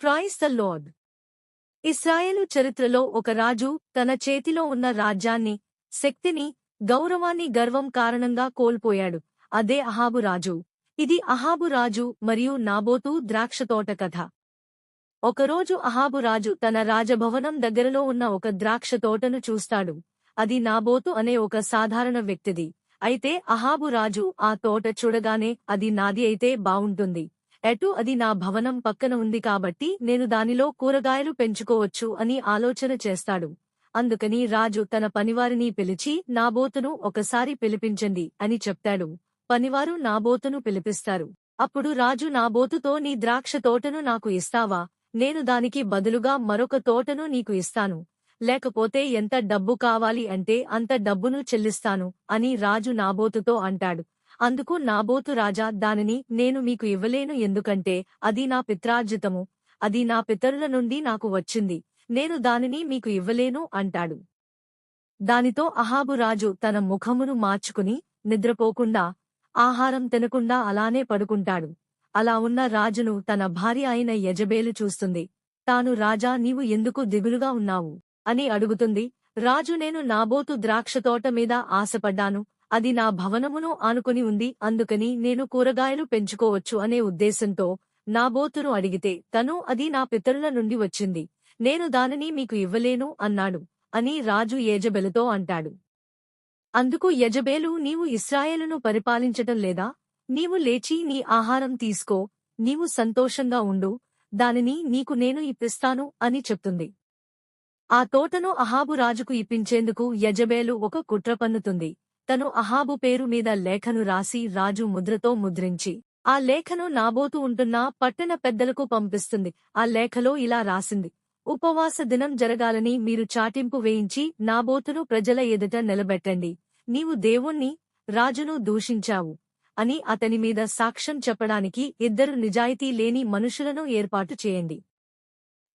Price the load ఇస్రాయేలు చరిత్రలో ఒక రాజు తన చేతిలో ఉన్న రాజ్యాన్ని శక్తిని గౌరవాన్ని గర్వం కారణంగా కోల్పోయాడు. అదే అహాబు రాజు. ఇది అహాబు రాజు మరియు నాబోతు ద్రాక్షతోట కథ. ఒకరోజు అహాబు రాజు తన రాజభవనం దగ్గరలో ఉన్న ఒక ద్రాక్ష తోటను చూస్తాడు. అది నాబోతు అనే ఒక సాధారణ వ్యక్తిది. అయితే అహాబు రాజు ఆ తోట చూడగానే అది నాది అయితే బావుంటుంది. ఎటు అది నా భవనం పక్కన ఉంది కాబట్టి నేను దానిలో కూరగాయలు పెంచుకోవచ్చు అని ఆలోచన చేస్తాడు. అందుకని రాజు తన పనివారిని పిలిచి నాబోతును ఒకసారి పిలిపించండి అని చెప్తాడు. పనివారు నాబోతును పిలిపిస్తారు. అప్పుడు రాజు నాబోతుతో నీ ద్రాక్ష తోటను నాకు ఇస్తావా? నేను దానికి బదులుగా మరొక తోటను నీకు ఇస్తాను. లేకపోతే ఎంత డబ్బు కావాలి అంటే అంత డబ్బును చెల్లిస్తాను అని రాజు నాబోతుతో అంటాడు. అందుకు నాబోతు రాజా దానిని నేను మీకు ఇవ్వలేను. ఎందుకంటే అది నా పిత్రార్జితము అది నా పితరుల నుండి నాకు వచ్చింది. నేను దానిని మీకు ఇవ్వలేను అంటాడు. దానితో అహాబు రాజు తన ముఖమును మార్చుకుని నిద్రపోకుండా ఆహారం తినకుండా అలానే పడుకుంటాడు. అలా ఉన్న రాజును తన భార్య అయిన యజబేలు చూస్తుంది. తాను రాజా నీవు ఎందుకు దిగులుగా ఉన్నావు? అని అడుగుతుంది. రాజు నేను నాబోతు ద్రాక్షతోట మీద ఆశపడ్డాను. అది నా భవనమును ఆనుకుని ఉంది అందుకని నేను కూరగాయలు పెంచుకోవచ్చు అనే ఉద్దేశంతో నా బోతును అడిగితే తను అది నా పితరుల నుండి వచ్చింది నేను దానిని మీకు ఇవ్వలేను అన్నాడు అని రాజు ఏజబెలుతో అంటాడు. అందుకు యజబేలు నీవు ఇస్రాయేలును పరిపాలించటం లేదా? నీవు లేచి నీ ఆహారం తీసుకో నీవు సంతోషంగా ఉండు దానిని నీకు నేను ఇప్పిస్తాను అని చెప్తుంది. ఆ తోటను అహాబు రాజుకు ఇప్పించేందుకు యజబేలు ఒక కుట్ర పన్నుతుంది తను అహాబు పేరు మీద లేఖను రాసి రాజు ముద్రతో ముద్రించి ఆ లేఖను నాబోతు ఉంటున్న పట్టణ పెద్దలకు పంపిస్తుంది. ఆ లేఖలో ఇలా రాసింది ఉపవాస దినం జరగాలని మీరు చాటింపు వేయించి నాబోతును ప్రజల ఎదుట నిలబెట్టండి. నీవు దేవుణ్ణి రాజును దూషించావు అని అతని మీద సాక్ష్యం చెప్పడానికి ఇద్దరు నిజాయితీ లేని మనుషులను ఏర్పాటు చేయండి.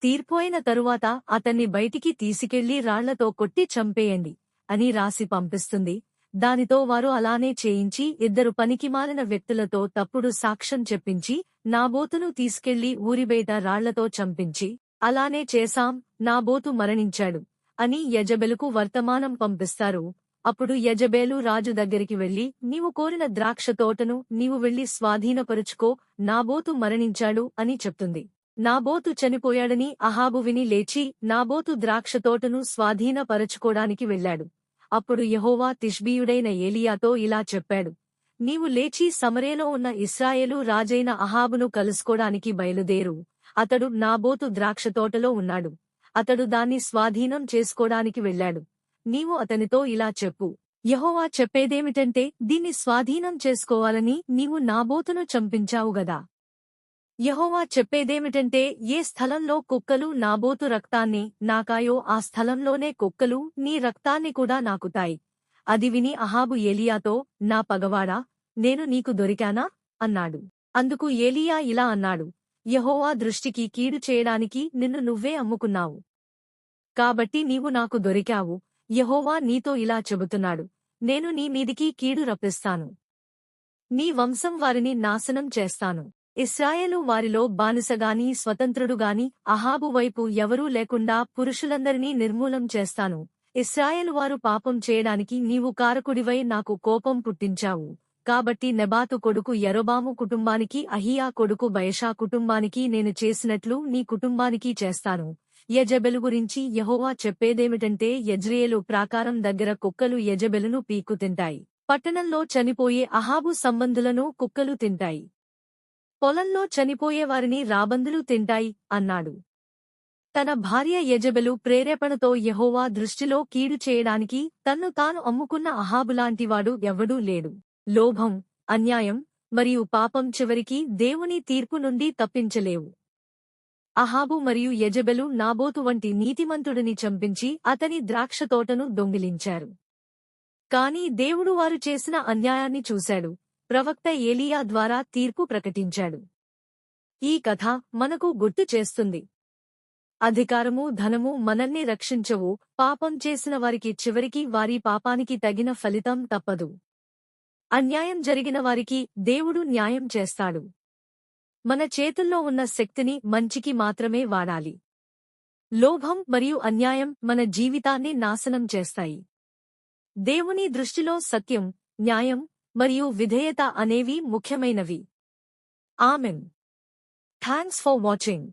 తీర్పోయిన తరువాత అతన్ని బయటికి తీసుకెళ్ళి రాళ్ళతో కొట్టి చంపేయండి అని రాసి పంపిస్తుంది. దానితో వారు అలానే చేయించి ఇద్దరు పనికిమాలిన వ్యక్తులతో తప్పుడు సాక్ష్యం చెప్పించి నాబోతును తీసుకెళ్ళి ఊరిబేట రాళ్ళతో చంపించి అలానే చేశాం నాబోతు మరణించాడు అని యజబెలుకు వర్తమానం పంపిస్తారు. అప్పుడు యజబేలు రాజు దగ్గరికి వెళ్ళి నీవు కోరిన ద్రాక్ష తోటను నీవు వెళ్ళి స్వాధీనపరుచుకో నాబోతు మరణించాడు అని చెప్తుంది. నాబోతు చనిపోయాడని అహాబు విని లేచి నాబోతు ద్రాక్ష తోటను స్వాధీనపరచుకోడానికి వెళ్ళాడు అప్పుడు యహోవా తిష్బీయుడైన ఏలియాతో ఇలా చెప్పాడు నీవు లేచి సమరేలో ఉన్న ఇస్రాయేలు రాజైన అహాబును కలుసుకోడానికి బయలుదేరు. అతడు నాబోతు ద్రాక్ష తోటలో ఉన్నాడు. అతడు దాన్ని స్వాధీనం చేసుకోడానికి వెళ్ళాడు నీవు అతనితో ఇలా చెప్పు. యహోవా చెప్పేదేమిటంటే దీన్ని స్వాధీనం చేసుకోవాలని నీవు నాబోతును చంపించావు గదా. యహోవా చెప్పేదేమిటంటే ఏ స్థలంలో కుక్కలు నాబోతు రక్తాన్ని నాకాయో ఆ స్థలంలోనే కుక్కలు నీ రక్తాన్ని కూడా నాకుతాయి. అది విని అహాబు ఏలియాతో నా పగవాడా నేను నీకు దొరికానా? అన్నాడు. అందుకు ఏలియా ఇలా అన్నాడు. యహోవా దృష్టికి కీడు చేయడానికి నిన్ను నువ్వే అమ్ముకున్నావు. కాబట్టి నీవు నాకు దొరికావు. యహోవా నీతో ఇలా చెబుతున్నాడు. నేను నీ మీదికి కీడు రప్పిస్తాను. నీ వంశం వారిని నాశనం చేస్తాను. ఇస్రాయేలు వారిలో బానిసగాని స్వతంత్రుడుగాని అహాబు వైపు ఎవరూ లేకుండా పురుషులందరినీ నిర్మూలం చేస్తాను. ఇస్రాయేలు వారు పాపం చేయడానికి నీవు కారకుడివై నాకు కోపం పుట్టించావు. కాబట్టి నెబాతు కొడుకు ఎరోబాము కుటుంబానికి అహియా కొడుకు బయషా కుటుంబానికి నేను చేసినట్లు నీ కుటుంబానికి చేస్తాను. యజబెలు గురించి యహోవా చెప్పేదేమిటంటే యజ్రియేలు ప్రాకారం దగ్గర కుక్కలు యజబెలును పీకు తింటాయి. పట్టణంలో చనిపోయే అహాబు సంబంధులను కుక్కలు తింటాయి. పొలంలో చనిపోయేవారిని రాబందులు తింటాయి అన్నాడు. తన భార్య యజబెలు ప్రేరేపణతో యహోవా దృష్టిలో కీడు చేయడానికి తన్ను తాను అమ్ముకున్న అహాబులాంటివాడు ఎవ్వడూ లేడు. లోభం అన్యాయం మరియు పాపం చివరికి దేవుని తీర్పు నుండి తప్పించలేవు. అహాబు మరియు యజబెలు నాబోతు వంటి నీతిమంతుడిని చంపించి అతని ద్రాక్ష తోటను దొంగిలించారు. కాని దేవుడు వారు చేసిన అన్యాయాన్ని చూశాడు. ప్రవక్త ఏలియా ద్వారా తీర్పు ప్రకటించాడు. ఈ కథ మనకు గుర్తు చేస్తుంది. అధికారము ధనము మనల్ని రక్షించవు పాపం చేసిన వారికి చివరికి వారి పాపానికి తగిన ఫలితం తప్పదు. అన్యాయం జరిగిన వారికి దేవుడు న్యాయం చేస్తాడు. మన చేతుల్లో ఉన్న శక్తిని మంచికి మాత్రమే వాడాలి. లోభం మరియు అన్యాయం మన జీవితాన్ని నాశనం చేస్తాయి. దేవుని దృష్టిలో సత్యం న్యాయం మరియు విధేయత అనేవి ముఖ్యమైనవి ఆమెన్ థ్యాంక్స్ ఫర్ వాచింగ్